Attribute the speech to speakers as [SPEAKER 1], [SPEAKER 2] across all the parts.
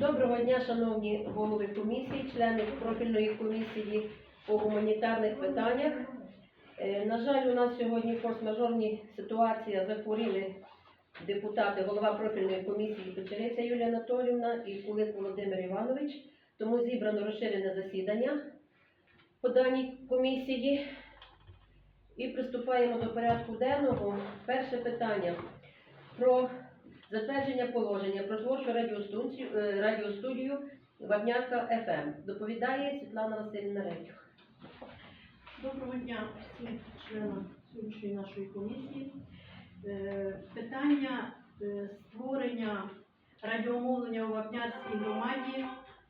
[SPEAKER 1] Доброго дня, шановні голови комісії, члени профільної комісії по гуманітарних питаннях. Е, На жаль, у нас сьогодні форс-мажорні ситуація захворіли депутати, голова профільної комісії Печериця Юлія Анатолівна і Кулик Володимир Іванович. Тому зібрано розширене засідання по даній комісії. І приступаємо до порядку денного. Перше питання про затвердження положення про творчу радіостудію, е, радіостудію Вапнярка ФМ. Доповідає Світлана Васильівна Редюх.
[SPEAKER 2] Доброго дня всім членам сьогоднішньої нашої комісії. Е, Питання е, створення радіомовлення у Вапнярській громаді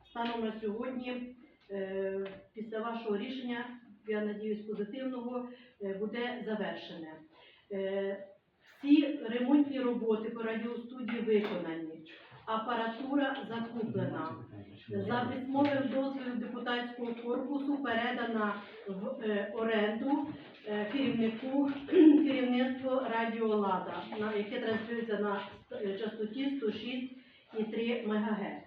[SPEAKER 2] станом на сьогодні, після вашого рішення, я надіюсь, позитивного, буде завершене. Всі ремонтні роботи радіостудії виконані, апаратура закуплена. За письмовим дозволом депутатського корпусу передана в е, оренду е, керівнику керівництво Радіо Лада, на яке транслюється на е, частоті 106,3 МГц.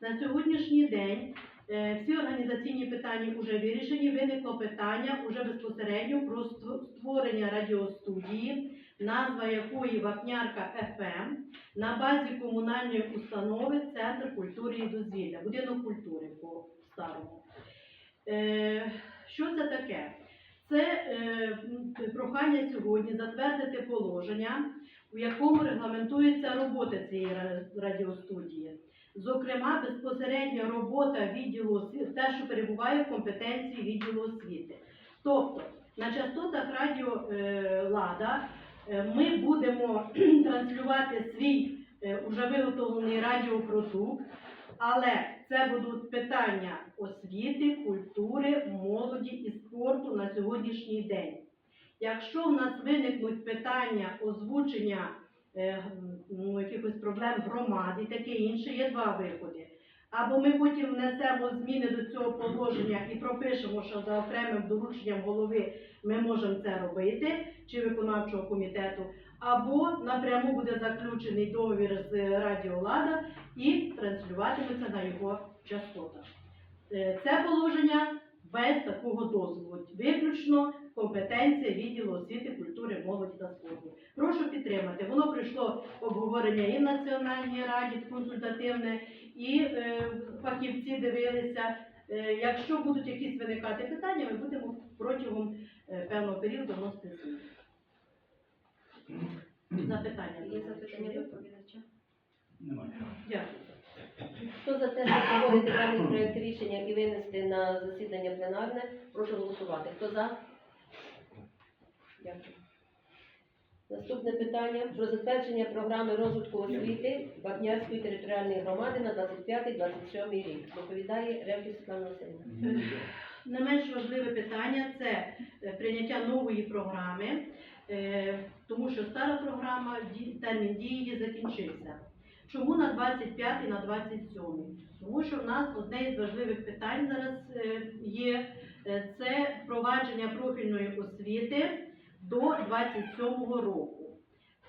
[SPEAKER 2] На сьогоднішній день е, всі організаційні питання вже вирішені. Виникло питання уже безпосередньо про створення радіостудії, назва якої Вапнярка ФМ на базі комунальної установи Центр культури і дозвілля, будинок культури по старому. Е, що це таке? Це е, прохання сьогодні затвердити положення, у якому регламентується робота цієї радіостудії. Зокрема, безпосередня робота відділу освіти, те, що перебуває в компетенції відділу освіти. Тобто на частотах радіо е, Лада е, ми будемо транслювати свій е, уже виготовлений радіопродукт, але це будуть питання освіти, культури, молоді і спорту на сьогоднішній день. Якщо в нас виникнуть питання озвучення е, ну, якихось проблем громади, таке інше, є два виходи. Або ми потім внесемо зміни до цього положення і пропишемо, що за окремим дорученням голови ми можемо це робити, чи виконавчого комітету, або напряму буде заключений договір з Радіо Лада і транслюватиметься на його частотах. Е, Це положення без такого дозволу, виключно компетенція відділу освіти, культури, молоді та спорту. Прошу підтримати. Воно пройшло обговорення і в Національній раді консультативне, і е, фахівці дивилися. Е, якщо будуть якісь виникати питання, ми будемо протягом е, певного періоду вносити зміни. Запитання.
[SPEAKER 1] Є запитання доповідача?
[SPEAKER 3] Немає.
[SPEAKER 2] Дякую.
[SPEAKER 1] Хто за те, щоб погодити даний проект рішення і винести на засідання пленарне, прошу голосувати. Хто за? Дякую. Наступне питання про затвердження програми розвитку освіти Вапнярської територіальної громади на 25-27 рік. Доповідає Ревків Світлана.
[SPEAKER 2] Не менш важливе питання це е, прийняття нової програми, е, тому що стара програма, термін дії закінчився. Чому на 25 і на 27? Тому що в нас одне із важливих питань зараз е, є це впровадження профільної освіти до 27-го року.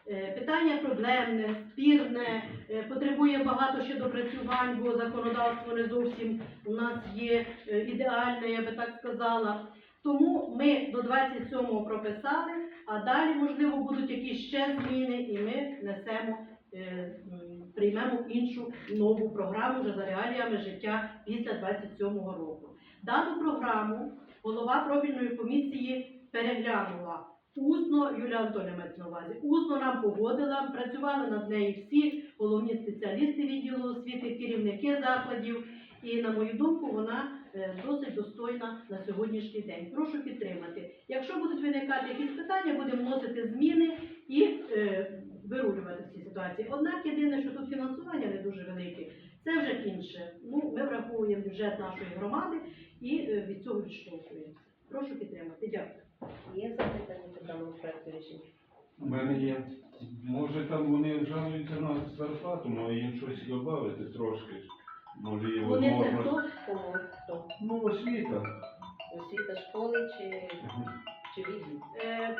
[SPEAKER 2] Е, Питання проблемне, спірне, е, потребує багато ще допрацювань, бо законодавство не зовсім у нас є е, ідеальне, я би так сказала. Тому ми до 27-го прописали, а далі, можливо, будуть якісь ще зміни, і ми несемо, приймемо іншу нову програму вже за реаліями життя після 27-го року. Дану програму голова профільної комісії переглянула. Усно Юлія Анатолійовна мається на увазі. Усно нам погодила, працювали над нею всі головні спеціалісти відділу освіти, керівники закладів. І на мою думку, вона е, досить достойна на сьогоднішній день. Прошу підтримати. Якщо будуть виникати якісь питання, будемо вносити зміни і е, вирулювати ці ситуації. Однак єдине, що тут фінансування не дуже велике, це вже інше. Ну, ми враховуємо бюджет нашої громади і е, від цього відштовхуємося. Прошу підтримати. Дякую.
[SPEAKER 1] Є запитання по даному проекту рішення?
[SPEAKER 3] У мене є. Може там вони жалуються на зарплату, може їм щось додати трошки. Може їм
[SPEAKER 1] Вони це
[SPEAKER 3] можна.
[SPEAKER 1] хто? Кому? Хто?
[SPEAKER 3] Ну, освіта.
[SPEAKER 1] Освіта школи чи, чи відділ?
[SPEAKER 2] Е,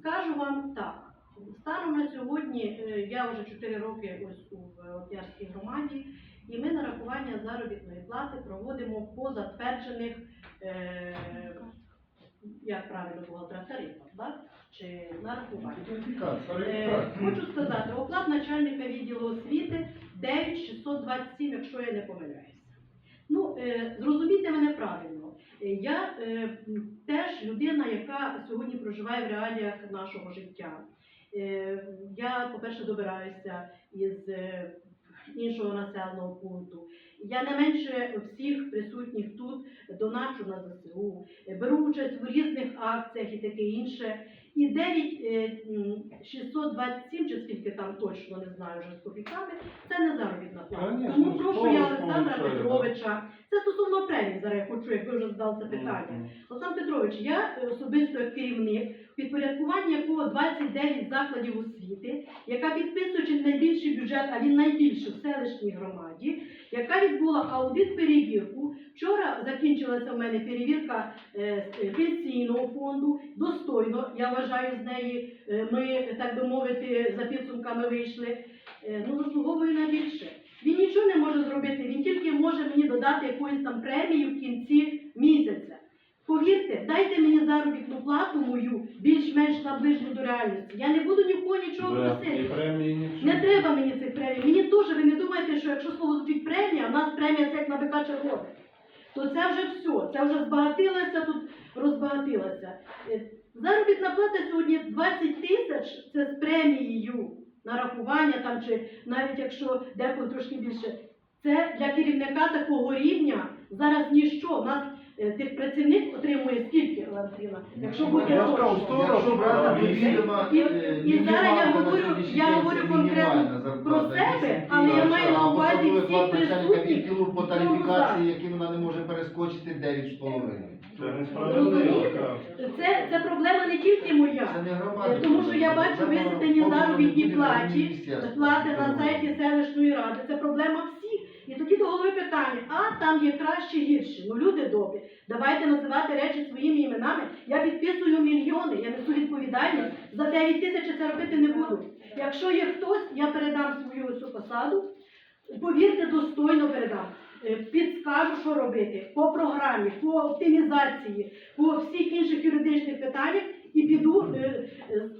[SPEAKER 2] Скажу вам так, Станом на сьогодні е, я вже 4 роки ось у Вапнярській громаді, і ми нарахування заробітної плати проводимо по затверджених, е, як правильно бухгалтера, тарифах, так? Чи нарахування. Е, Хочу сказати, оклад начальника відділу освіти 9627, якщо я не помиляюся. Ну, е, зрозумійте мене правильно. Е, Я теж людина, яка сьогодні проживає в реаліях нашого життя. Я, по-перше, добираюся із іншого населеного пункту. Я не менше всіх присутніх тут доначу на ЗСУ, беру участь у різних акціях і таке інше. І 9 е, м, 627, чи скільки там точно не знаю вже з копійками, це не заробітна плата. Тому прошу я Олександра Петровича. Це стосовно премії, зараз я хочу, як ви вже задали це питання. Олександр Петрович, я особисто як керівник, в підпорядкуванні якого 29 закладів освіти, яка підписуючи найбільший бюджет, а він найбільший в селищній громаді, яка відбула аудит перевірку. Вчора закінчилася в мене перевірка е, пенсійного фонду. Достойно, я вважаю, з неї е, ми, так би мовити, за підсумками вийшли. Е, Ну, заслуговує на більше. Він нічого не може зробити, він тільки додати якусь там премію в кінці місяця. Повірте, дайте мені заробітну плату мою більш-менш наближену до реальності. Я не буду ні в кого нічого просити. Не треба мені цих премій. Мені теж ви не думаєте, що якщо слово звучить премія, у нас премія це як на бика червоне. То це вже все. Це вже збагатилося, тут розбагатилося. Е, Заробітна плата сьогодні 20 тисяч це з премією нарахування там, чи навіть якщо деколи трошки більше. Це для керівника такого рівня зараз ніщо. У нас е, тих працівник отримує скільки, Валентина? Якщо буде
[SPEAKER 4] Я
[SPEAKER 2] точно.
[SPEAKER 4] відома,
[SPEAKER 2] І-
[SPEAKER 4] е,
[SPEAKER 2] і зараз я говорю- я говорю конкретно про себе, але я маю на увазі
[SPEAKER 4] посадовий
[SPEAKER 2] всіх присутніх
[SPEAKER 4] по тарифікації,
[SPEAKER 2] залі.
[SPEAKER 4] вона не може перескочити 9,5.
[SPEAKER 3] Це.
[SPEAKER 2] Це, це проблема не тільки моя.
[SPEAKER 4] Це не.
[SPEAKER 2] Тому що я бачу висвітлені заробітні платі, плати на сайті селищної ради. Це проблема всіх. І тоді до голови питання, а там є краще гірше. Ну люди добрі, давайте називати речі своїми іменами. Я підписую мільйони, я несу відповідальність. За 9 тисяч це робити не буду. Якщо є хтось, я передам свою цю посаду. Повірте, достойно передам. Е, Підскажу, що робити по програмі, по оптимізації, по всіх інших юридичних питаннях і піду, е, е,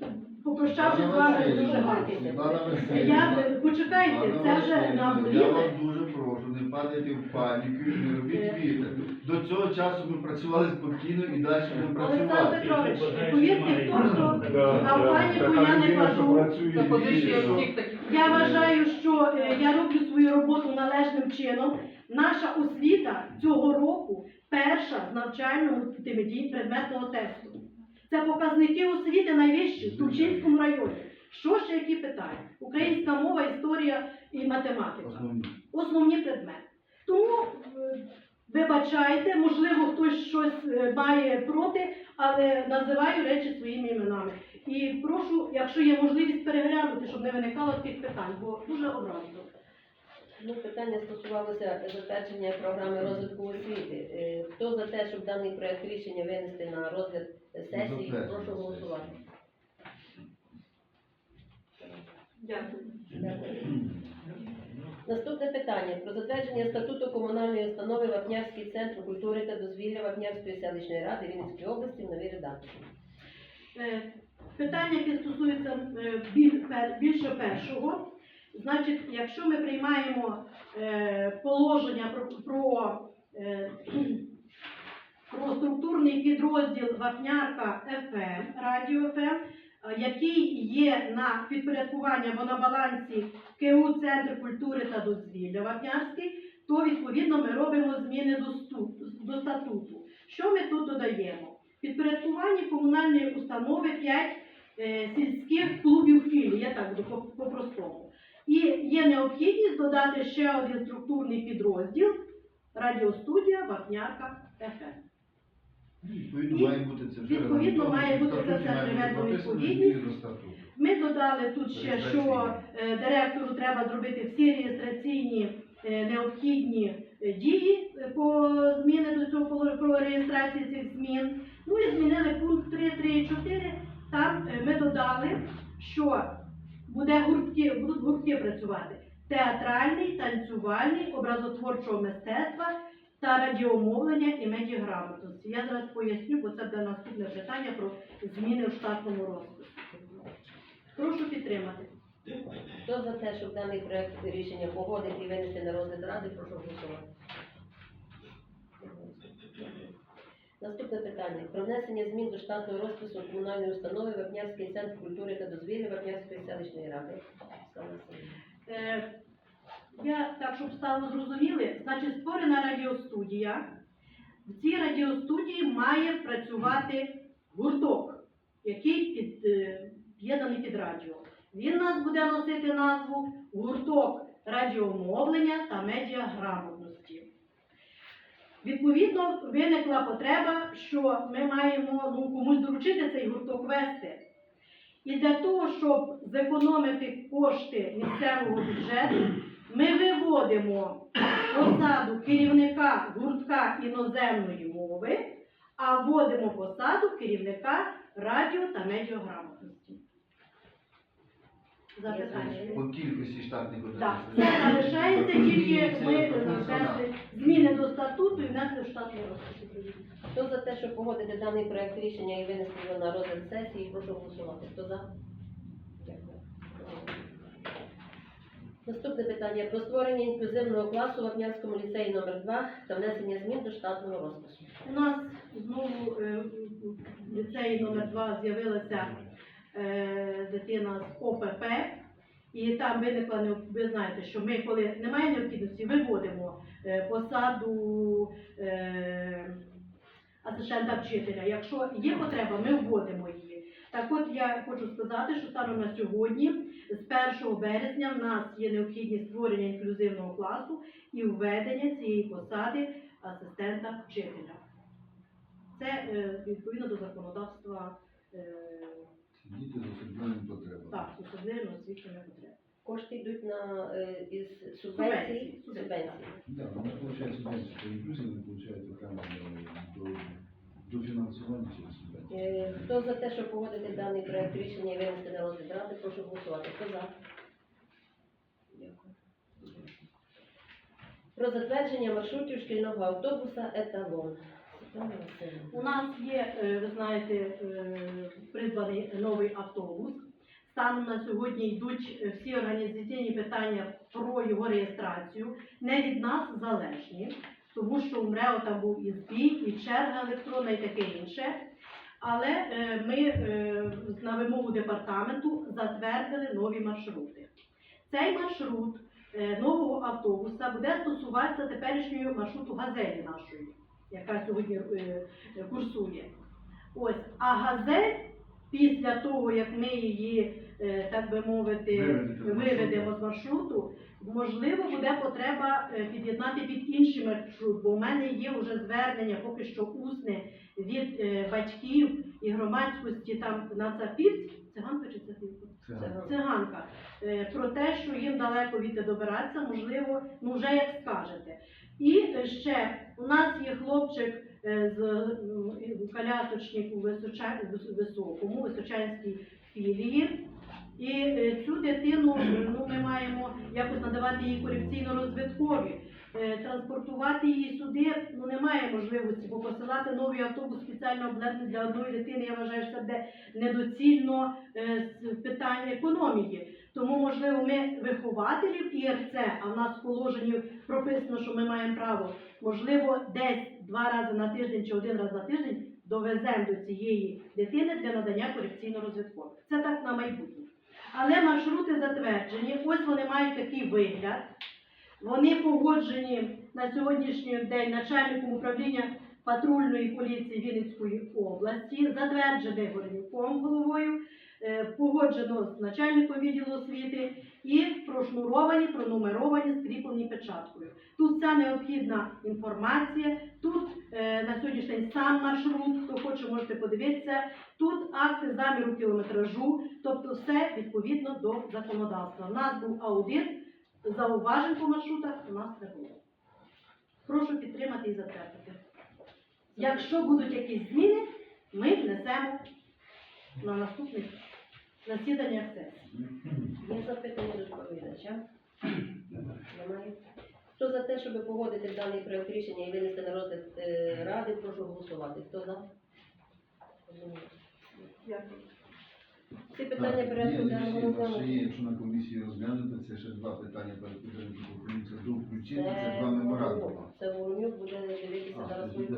[SPEAKER 2] попрощавшись з вами дуже гарно. Я е, почекайте, це вже на
[SPEAKER 4] Я вас дуже прошу, не падайте в паніку, не робіть вітер. До цього часу ми працювали спокійно і далі будемо
[SPEAKER 2] Олександр
[SPEAKER 4] працювати.
[SPEAKER 2] Петрович, повірте, хто хто,
[SPEAKER 3] Да,
[SPEAKER 2] а в
[SPEAKER 3] да.
[SPEAKER 2] паніку я не
[SPEAKER 5] таких.
[SPEAKER 2] Я вважаю, що е, я роблю свою роботу належним чином. Наша освіта цього року перша з навчального мультимедії предметного тесту. Це показники освіти найвищі в Тульчинському районі. Що ще які питання? Українська мова, історія і математика.
[SPEAKER 4] Основні.
[SPEAKER 2] Основні предмети. Тому е, вибачайте, можливо, хтось щось е, має проти, але називаю речі своїми іменами. І прошу, якщо є можливість переглянути, щоб не виникало таких питань, бо дуже образливо.
[SPEAKER 1] Ну, питання стосувалося затвердження програми розвитку освіти. Е, Хто за те, щоб даний проект рішення винести на розгляд сесії, прошу голосувати.
[SPEAKER 2] Дякую.
[SPEAKER 1] Дякую. Наступне питання про затвердження статуту комунальної установи Вапнярський центр культури та дозвілля Вапнярської селищної ради Вінницької області в новій редакції.
[SPEAKER 2] Е, Питання, яке стосується е, більше першого, значить, якщо ми приймаємо е, положення про, про, е, про структурний підрозділ Вапнярка ФМ, Радіо ФМ, е, який є на підпорядкуванні або на балансі КУ Центр культури та дозвілля Вапнярський, то відповідно ми робимо зміни до, сту- до статуту. Що ми тут додаємо? Підпорядкуванні комунальної установи 5 е, сільських клубів філій, я так по-простому. І є необхідність додати ще один структурний підрозділ радіостудія Вапнярка ФМ.
[SPEAKER 4] Відповідно, має бути це все
[SPEAKER 2] відповідно, має бути це все приведено відповідність. Ми додали тут ще, що е, директору треба зробити всі реєстраційні е, необхідні е, дії по зміни до цього поло- про реєстрацію цих змін. Ну і змінили пункт 3, 3 і 4. Там е, ми додали що буде гуртки, будуть гуртки працювати театральний, танцювальний, образотворчого мистецтва та радіомовлення і медіаграмотності. Я зараз поясню, бо це буде наступне питання про зміни в штатному розписі. Прошу підтримати.
[SPEAKER 1] Хто за те, щоб даний проект рішення погодити і винести на розгляд ради, прошу голосувати. Наступне питання. Про внесення змін до штатного розпису комунальної установи Вапнярський центр культури та дозвілля Вапнярської селищної ради.
[SPEAKER 2] Е, Я так, щоб стало зрозуміли, значить створена радіостудія. В цій радіостудії має працювати гурток, який е, під'єднаний під радіо. Він нас буде носити назву гурток радіомовлення та медіаграмотності. Відповідно, виникла потреба, що ми маємо ну, комусь доручити цей гурток вести. І для того, щоб зекономити кошти місцевого бюджету, ми виводимо посаду керівника гуртка іноземної мови, а вводимо посаду керівника радіо та медіаграмотності. Запитання.
[SPEAKER 4] По кількості штатних
[SPEAKER 2] Так,
[SPEAKER 4] одиниць.
[SPEAKER 2] це залишається тільки ми внесли зміни до статуту і внесли в штатний розпис.
[SPEAKER 1] Хто за те, щоб погодити даний проект рішення і винести його на розгляд сесії, прошу голосувати. Хто за? Дякую. Наступне питання про створення інклюзивного класу в Вапнярському ліцеї номер 2 та внесення змін до штатного розпису.
[SPEAKER 2] У нас знову е, в ліцеї номер 2 з'явилася дитина з ОПП, і там виникла ви знаєте, що ми, коли немає необхідності, виводимо е, посаду е, асистента вчителя. Якщо є потреба, ми вводимо її. Так от я хочу сказати, що саме на сьогодні, з 1 березня, в нас є необхідність створення інклюзивного класу і введення цієї посади асистента вчителя. Це е, відповідно до законодавства е,
[SPEAKER 5] Діти з особливими потребами.
[SPEAKER 2] так, особливо освітлення потреб.
[SPEAKER 1] Кошти йдуть на е, із субвенцій.
[SPEAKER 2] Субвенції.
[SPEAKER 1] Субвенції.
[SPEAKER 5] Да, вони получають субвенцію по інклюзії, вони получають окремо до, до, до фінансування через субвенцію.
[SPEAKER 1] Е, Хто за те, щоб погодити даний проект рішення і винести на розгляд ради, прошу голосувати. Хто за? Дякую. Про затвердження маршрутів шкільного автобуса еталон.
[SPEAKER 2] У нас є, е, ви знаєте, е, придбаний новий автобус. Станом на сьогодні йдуть е, всі організаційні питання про його реєстрацію. Не від нас залежні, тому що у МРЕО там був і збій, і черга електронна, і таке інше. Але ми на вимогу департаменту затвердили нові маршрути. Цей маршрут нового автобуса буде стосуватися теперішнього маршруту газелі нашої, яка сьогодні е, е, курсує. Ось, а газель після того, як ми її, е, так би мовити, виведемо з маршруту, можливо, буде потреба під'єднати під інший маршрут, бо в мене є вже звернення, поки що усне від е, батьків і громадськості там на Цапівці, циганка чи Цапівка?
[SPEAKER 5] Це
[SPEAKER 2] циганка, е, про те, що їм далеко від добиратися, можливо, ну вже як скажете. І ще у нас є хлопчик е, з колясочник у Високому, Височанській філії. І цю дитину ну, ми маємо якось надавати їй корекційно-розвиткові. Е, Транспортувати її сюди ну, немає можливості, бо посилати новий автобус спеціально обладнаний для одної дитини, я вважаю, що це буде недоцільно е, з питань економії. Тому, можливо, ми вихователів ІРЦ, а в нас в положенні прописано, що ми маємо право, можливо, десь два рази на тиждень чи один раз на тиждень довеземо до цієї дитини для надання корекційно-розвиткових. Це так на майбутнє. Але маршрути затверджені, ось вони мають такий вигляд. Вони погоджені на сьогоднішній день начальником управління патрульної поліції Вінницької області, затверджений Горнюком головою, е, погоджено з начальником відділу освіти і прошнуровані, пронумеровані, скріплені печаткою. Тут вся необхідна інформація, тут е, на сьогоднішній день сам маршрут, хто хоче, можете подивитися. Тут акти заміру кілометражу, тобто все відповідно до законодавства. У нас був аудит, зауважень по маршрутах у нас не було. Прошу підтримати і затвердити. Якщо будуть якісь зміни, ми внесемо на наступний засіданнях сесії.
[SPEAKER 1] Є запитання до доповідача? Хто за те, щоб погодити даний проект рішення і винести на розгляд е, ради, прошу голосувати. Хто за?
[SPEAKER 2] Дякую.
[SPEAKER 1] Czy
[SPEAKER 4] pytania tak, brać udział w?
[SPEAKER 1] Czy
[SPEAKER 4] na komisji rozmiany, to jest jeszcze dwa pytania, bo urzędników do wrócili, te dwa memorandum. Це
[SPEAKER 1] Волонюк буде не дивитися
[SPEAKER 4] А,
[SPEAKER 1] зараз
[SPEAKER 4] це буде